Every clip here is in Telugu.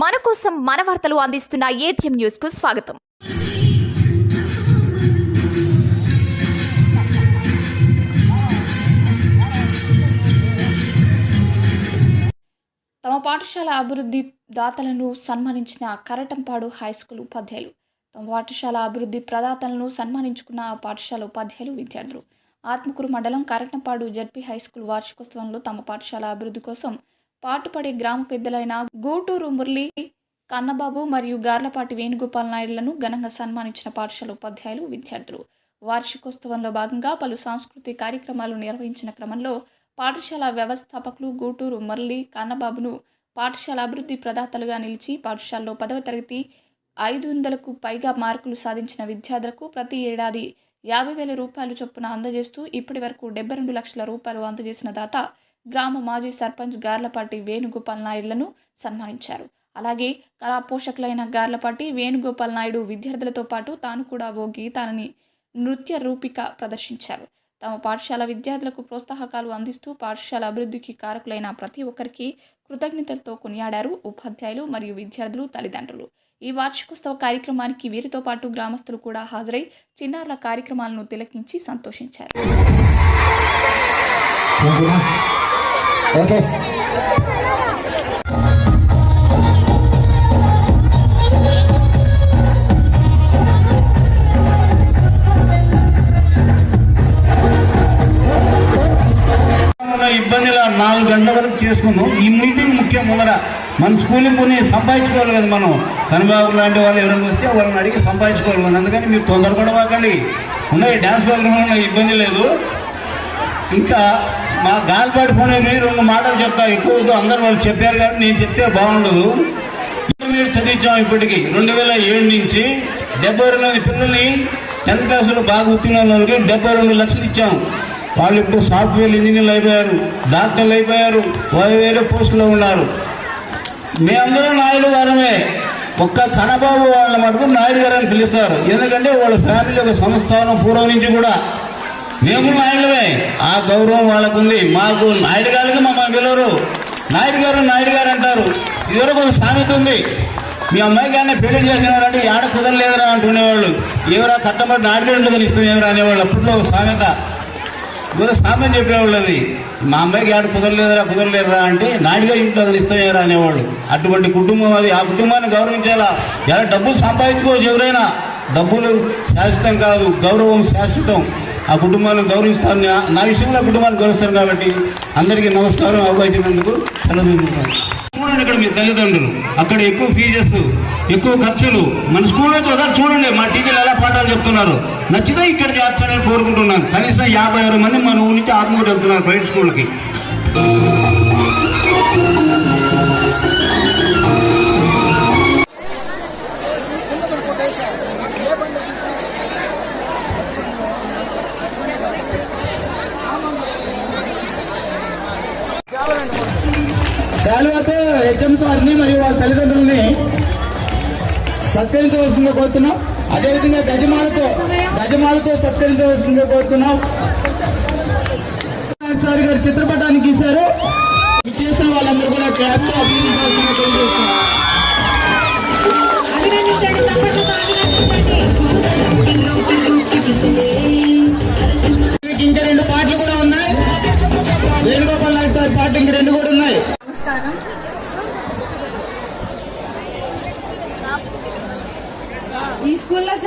మన కోసం మన వార్తలు అందిస్తున్న ఏటీఎం న్యూస్కు స్వాగతం. తమ పాఠశాల అభివృద్ధి దాతలను సన్మానించిన కరటంపాడు హై స్కూల్ ఉపాధ్యాయులు. తమ పాఠశాల అభివృద్ధి ప్రదాతలను సన్మానించుకున్న పాఠశాల ఉపాధ్యాయులు విద్యార్థులు. ఆత్మకూరు మండలం కరటంపాడు జడ్పీ హై స్కూల్ వార్షికోత్సవంలో తమ పాఠశాల అభివృద్ధి కోసం పాటుపడే గ్రామ పెద్దలైన గూటూరు మురళి కన్నబాబు మరియు గార్లపాటి వేణుగోపాల్ నాయుడులను ఘనంగా సన్మానించిన పాఠశాల ఉపాధ్యాయులు విద్యార్థులు. వార్షికోత్సవంలో భాగంగా పలు సాంస్కృతిక కార్యక్రమాలు నిర్వహించిన క్రమంలో పాఠశాల వ్యవస్థాపకులు గూటూరు మురళి కన్నబాబును పాఠశాల అభివృద్ధి ప్రదాతలుగా నిలిచి పాఠశాలలో పదవ తరగతి ఐదు వందలకు పైగా మార్కులు సాధించిన విద్యార్థులకు ప్రతి ఏడాది యాభై వేల రూపాయలు చొప్పున అందజేస్తూ ఇప్పటి వరకు డెబ్బై రెండు లక్షల రూపాయలు అందజేసిన దాత గ్రామ మాజీ సర్పంచ్ గార్లపాటి వేణుగోపాల్ నాయుడులను సన్మానించారు. అలాగే కళా పోషకులైన గార్లపాటి వేణుగోపాల్ నాయుడు విద్యార్థులతో పాటు తాను కూడా ఓ గీతాలని నృత్య రూపిక ప్రదర్శించారు. తమ పాఠశాల విద్యార్థులకు ప్రోత్సాహకాలు అందిస్తూ పాఠశాల అభివృద్ధికి కారకులైన ప్రతి ఒక్కరికి కృతజ్ఞతలతో కొనియాడారు ఉపాధ్యాయులు మరియు విద్యార్థులు తల్లిదండ్రులు. ఈ వార్షికోత్సవ కార్యక్రమానికి వీరితో పాటు గ్రామస్తులు కూడా హాజరై చిన్నారుల కార్యక్రమాలను తిలకించి సంతోషించారు. ఇబ్బందులు నాలుగు గంటల వరకు చేసుకున్నాం ఈ మీటింగ్ ముఖ్యం. ముందర మన స్కూల్కి కొన్ని సంపాదించుకోవాలి కదా మనం. కనుబాబు లాంటి వాళ్ళు ఎవరైనా వస్తే వాళ్ళని అడిగి సంపాదించుకోవాలి మనం. అందుకని మీరు తొందరపడవాకండి ఉన్నాయి డ్యాన్స్ ప్రోగ్రామ్ ఉన్నాయి ఇబ్బంది లేదు. ఇంకా మా గాలిపాటి ఫోన్ రెండు మాటలు చెప్తా. ఎక్కువ అందరూ వాళ్ళు చెప్పారు కాబట్టి నేను చెప్తే బాగుండదు. మీరు చదివించాం ఇప్పటికి. రెండు వేల ఏడు నుంచి డెబ్బై రెండు మంది పిల్లల్ని టెన్త్ క్లాసులో బాగా ఉత్తీర్ణ వాళ్ళకి డెబ్బై రెండు లక్షలు ఇచ్చాము వాళ్ళు ఇప్పుడు సాఫ్ట్వేర్ ఇంజనీర్లు అయిపోయారు డాక్టర్లు అయిపోయారు వేరే పోస్టులో ఉన్నారు. మేమందరం నాయుడు గారమే. ఒక్క కనబాబు వాళ్ళ మటుకు నాయుడు గారు అని పిలుస్తారు. ఎందుకంటే వాళ్ళ ఫ్యామిలీ ఒక సంస్థానం పూర్వం నుంచి కూడా. మేము నాయుడువే ఆ గౌరవం వాళ్ళకు ఉంది మాకు నాయుడు గారికి మమ్మల్ని పిలవరు. నాయుడు గారు నాయుడు గారు అంటారు. ఇదివరకు ఒక సామెత ఉంది. మీ అమ్మాయికి అన్న పెళ్ళి చేసినారంటే ఏడ కుదరలేదురా అంటునేవాళ్ళు ఎవరా కట్టబడి నాయుడు గారు ఇంట్లో ఇస్తాం అనేవాళ్ళు. అప్పట్లో ఒక సామెత. ఇవాళ సామెత చెప్పేవాళ్ళది మా అమ్మాయికి ఆడ కుదరలేదురా కుదరలేదురా అంటే నాడిగా ఇంట్లో అతను ఇస్తాయారా అనేవాళ్ళు అటువంటి కుటుంబం అది. ఆ కుటుంబాన్ని గౌరవించాలా. ఎలా? డబ్బులు సంపాదించుకోవచ్చు ఎవరైనా. డబ్బులు శాశ్వతం కాదు గౌరవం శాశ్వతం. ఆ కుటుంబాన్ని గౌరవిస్తాను నా- విషయంలో కుటుంబాన్ని గౌరవిస్తాను కాబట్టి అందరికీ నమస్కారం అవకాశం సెలవు చూడండి ఇక్కడ మీ తల్లిదండ్రులు. అక్కడ ఎక్కువ ఫీజెస్ ఎక్కువ ఖర్చులు. మన స్కూల్లో ఒకసారి చూడండి మా టీచర్లు ఎలా పాఠాలు చెప్తున్నారు. నచ్చితే ఇక్కడ చేస్తాడని కోరుకుంటున్నాను. కనీసం యాభై ఆరు మంది మన ఊరి నుంచి ఆత్మకూరు వెళ్తున్నారు ప్రైవేట్ స్కూల్కి శాలువాతో హెచ్ఎం సార్ని మరియు వాళ్ళ తల్లిదండ్రులని సత్కరించవలసిందిగా కోరుతున్నాం. అదేవిధంగా గజమాలతో గజమాలతో సత్కరించవలసిందిగా కోరుతున్నాం. సార్ గారు చిత్రపటాన్ని గీశారు. ఇచ్చేసిన వాళ్ళందరూ కూడా క్యాప్తో అభినందించాల్సిందిగా తెలియజేస్తున్నాం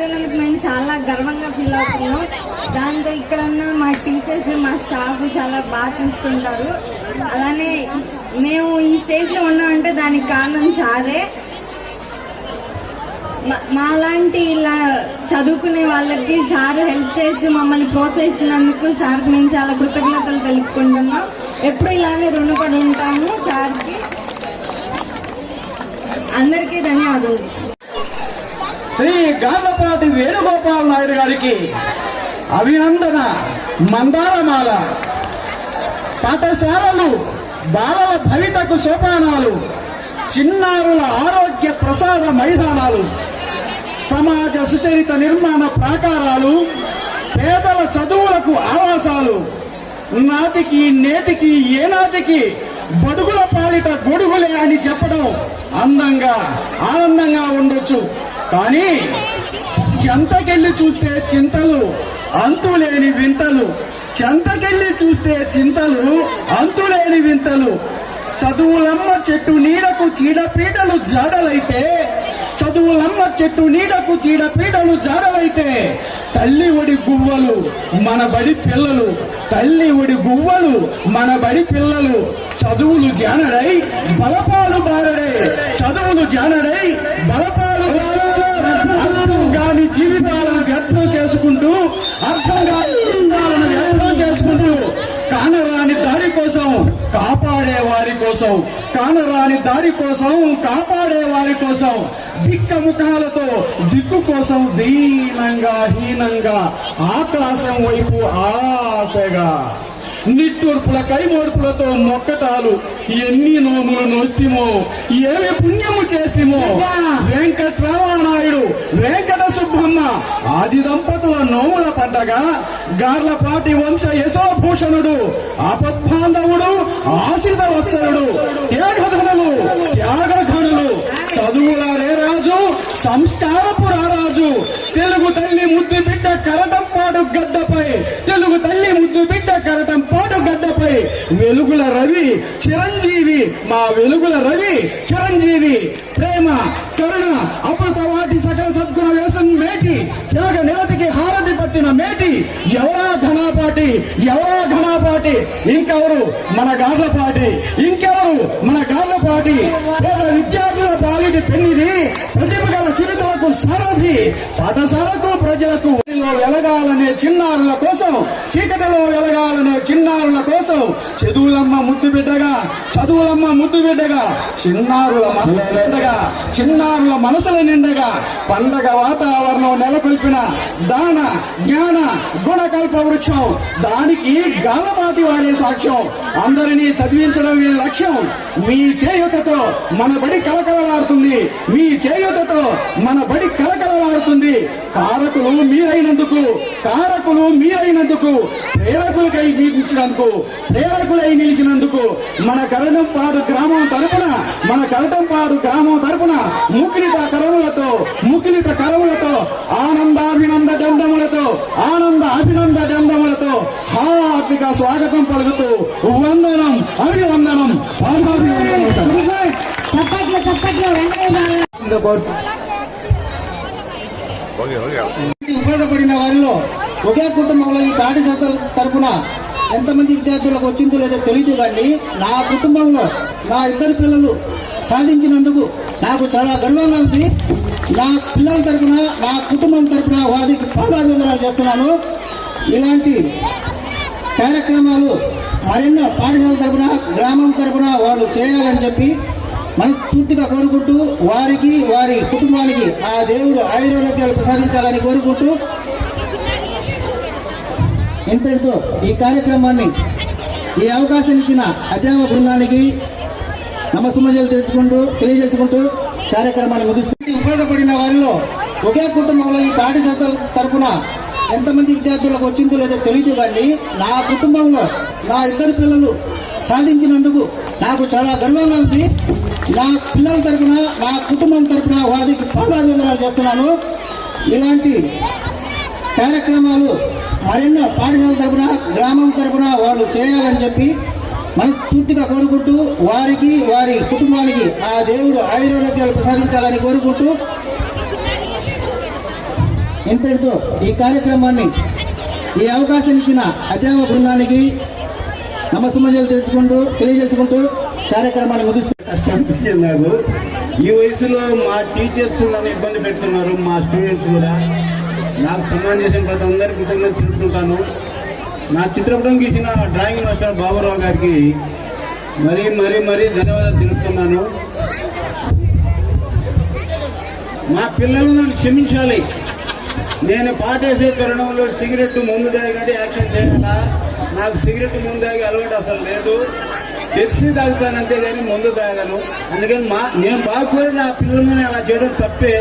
చదివినందుకు మేము చాలా గర్వంగా ఫీల్ అవుతున్నాం. దాంతో ఇక్కడ ఉన్న మా టీచర్స్ మా స్టాఫ్ చాలా బాగా చూసుకుంటారు. అలానే మేము ఈ స్టేజ్లో ఉన్నామంటే దానికి కారణం సారే. మా- మాలాంటి ఇలా చదువుకునే వాళ్ళకి సార్ హెల్ప్ చేసి మమ్మల్ని ప్రోత్సహిస్తున్నందుకు సార్కి మేము చాలా కృతజ్ఞతలు తెలుపుకుంటున్నాం. ఎప్పుడు ఇలానే రుణపడి ఉంటాము సార్కి. అందరికీ ధన్యవాదాలు. శ్రీ గార్లపాటి వేణుగోపాల్ నాయుడు గారికి అభినందన మందారమాల పాఠశాలలు బాలల భవితకు సోపానాలు చిన్నారుల ఆరోగ్య ప్రసాద మైదానాలు సమాజ సుచరిత నిర్మాణ ప్రాకారాలు పేదల చదువులకు ఆవాసాలు నాటికి నేటికి ఏనాటికి బడుగుల పాలిట గొడుగులే అని చెప్పడం అందంగా ఆనందంగా ఉండొచ్చు. కానీ చెంతకెళ్ళి చూస్తే చింతలు అంతులేని వింతలు. చెంతకెళ్ళి చూస్తే చింతలు అంతులేని వింతలు. చదువులమ్మ చెట్టు నీడకు చీడపీటలు జాడలైతే చదువులమ్మ చెట్టు నీడకు చీడపీటలు జాడలైతే తల్లి ఒడి గువ్వలు మన బడి పిల్లలు. తల్లి ఒడి గువ్వలు మన బడి పిల్లలు. చదువులు జానడై బలపాలు బారడై. చదువులు జానడై బలపాలు అర్థం కాని జీవితాలను వ్యర్థం చేసుకుంటూ అర్థం కాని జీవితాలను వ్యర్థం చేసుకుంటూ కానరాని దారి కోసం కాపాడే వారి కోసం కానరాని దారి కోసం కాపాడే వారి కోసం దిక్క ముఖాలతో దిక్కు కోసం దీనంగా హీనంగా ఆకాశం వైపు ఆశగా. నిట్టూర్పుల కైమోర్పులతో మొక్కటాలు ఎన్ని నోములు నోస్తిమో ఏమి పుణ్యము చేసిమో. వెంకట్రామానాయుడు జరుపుకున్న ఆది దంపతుల నోముల పండగ గార్లపాటి వంశ యశోభూషణుడు ఆపద్బాంధవుడు ఆశ్రిత వత్సరుడు త్యాగధనులు త్యాగఘనులు చదువుల రేరాజు సంస్కారపు రారాజు తెలుగు తల్లి ముద్దు బిడ్డ కరటంపాడు గడ్డపై తెలుగు తల్లి ముద్దు బిడ్డ కరటంపాడు గడ్డపై వెలుగుల రవి చిరంజీవి మా వెలుగుల రవి చిరంజీవి ప్రేమ కరుణ అమృత వాటి సకల సద్గుణ వ్యవసం మేటి త్యాగ నిరతికి హారతి పట్టిన మేటి ఎవరా ఘనాపాటి ఎవరా ఘనాపాటి ఇంకెవరు? మన గార్లపాటి ఇంకెవరు? మన గార్లపాటి పేద విద్యార్థుల పాలిటి పెన్నిది ప్రతిభ గల చిరుతలకు సారథి పాఠశాలకు ప్రజలకు వెలగాలనే చిన్నారుల కోసం చీకటిలో వెలగాలనే చిన్నారుల కోసం చదువులమ్మ ముద్దు బిడ్డగా చదువులమ్మ ముద్దు బిడ్డగా చిన్నారుల నిండగా చిన్నారుల మనసుల నిండగా పండగ వాతావరణం నెలకొల్పిన దాన జ్ఞాన గుణకల్ప వృక్షం. దానికి గాలమాటి వారే సాక్ష్యం. అందరినీ చదివించడం మీ లక్ష్యం. మీ చేయుతతో మన బడి కలకలలాడుతుంది మీ చేయుతతో మన బడి కలకలలాడుతుంది కారకులు మీరైనందుకు కారకులు మీరైనందుకు ప్రేరకులకై నిలిచినందుకు ప్రేరకులై నిలిచినందుకు మన కరణంపాడు గ్రామం తరపున మన కరటంపాడు గ్రామం తరపున ముకిలిత కరములతో ముకిలిత కరములతో ఆనందాభినంద దండములతో ఆనంద అభినంద దండములతో హార్దిక స్వాగతం పలుకుతూ వందనం అభివందనం ఉపయోగపడిన వారిలో ఒకే కుటుంబంలో ఈ పాఠశాల తరపున ఎంతమంది విద్యార్థులకు వచ్చిందో లేదో తెలియదు కానీ నా కుటుంబంలో నా ఇద్దరు పిల్లలు సాధించినందుకు నాకు చాలా గర్వంగా ఉంది. నా పిల్లల తరపున నా కుటుంబం తరపున వారికి పాదాభివందనాలు చేస్తున్నాను. ఇలాంటి కార్యక్రమాలు మరెన్నో పాఠశాల తరపున గ్రామం తరపున వాళ్ళు చేయాలని చెప్పి మనస్ఫూర్తిగా కోరుకుంటూ వారికి వారి కుటుంబానికి ఆ దేవుడు ఆయుర్వేదాలు ప్రసాదించాలని కోరుకుంటూ ఇంతటితో ఈ కార్యక్రమాన్ని ఈ అవకాశం ఇచ్చిన అధ్యాపక బృందానికి నమస్సుమంజలు తెలుసుకుంటూ తెలియజేసుకుంటూ కార్యక్రమాన్ని ముగిస్తూ ఉపయోగపడిన వారిలో ఒకే కుటుంబంలో ఈ పాఠశాల తరపున ఎంతమంది విద్యార్థులకు వచ్చిందో లేదో తెలియదు కానీ నా కుటుంబంలో నా ఇద్దరు పిల్లలు సాధించినందుకు నాకు చాలా గర్వంగా ఉంది. నా పిల్లల తరపున నా కుటుంబం తరపున వారికి పాదాభివందనాలు చేస్తున్నాను. ఇలాంటి కార్యక్రమాలు మరెన్నో పాఠశాల తరపున గ్రామం తరపున వాళ్ళు చేయాలని చెప్పి మనస్ఫూర్తిగా కోరుకుంటూ వారికి వారి కుటుంబానికి ఆ దేవుడు ఆయుర్వేదాలు ప్రసాదించాలని కోరుకుంటూ ఇంతటితో ఈ కార్యక్రమాన్ని ఈ అవకాశం ఇచ్చిన అధ్యాపక బృందానికి నమస్సుమంజలు తెలుసుకుంటూ తెలియజేసుకుంటూ కార్యక్రమాన్ని ముగిస్తూ కష్టం. అనిపించింది నాకు ఈ వయసులో మా టీచర్స్ నన్ను ఇబ్బంది పెడుతున్నారు మా స్టూడెంట్స్ కూడా. నాకు సన్మానం చేసిన ప్రతి అందరికీ కృతజ్ఞత తెలుపుకుంటాను. నా చిత్రపటం గీసిన డ్రాయింగ్ మాస్టర్ బాబురావు గారికి మరీ మరీ మరీ ధన్యవాదాలు తెలుపుతున్నాను. మా పిల్లలు నన్ను క్షమించాలి. నేను పాటేసే తరుణంలో సిగరెట్ ముందు తాగినట్టు యాక్షన్ చేయాలా నాకు సిగరెట్ ముందు తాగి అలవాటు అసలు లేదు. పెప్సీ తాగుతానంతే కానీ ముందు తాగను. అందుకని మా నేను బాగుకోరి నా పిల్లలని అలా చేయడం తప్పే.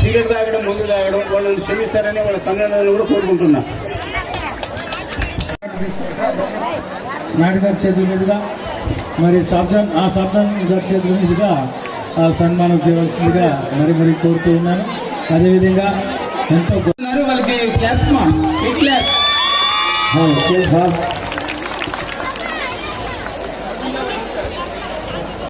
సిగరెట్ తాగడం ముందు తాగడం వాళ్ళని క్షమిస్తారని వాళ్ళ తల్లిదండ్రులను కూడా కోరుకుంటున్నా. నాయుడు గారి చేతుల మీదుగా మరి సాబ్జాన్ ఆ సాబ్జాన్ గారి చేతుల మీదుగా ఆ సన్మానం చేయవలసిందిగా మరి మరి కోరుతూ ఉన్నాను. అదేవిధంగా ఎంతో వాళ్ళకి క్లాప్స్ మా. బా-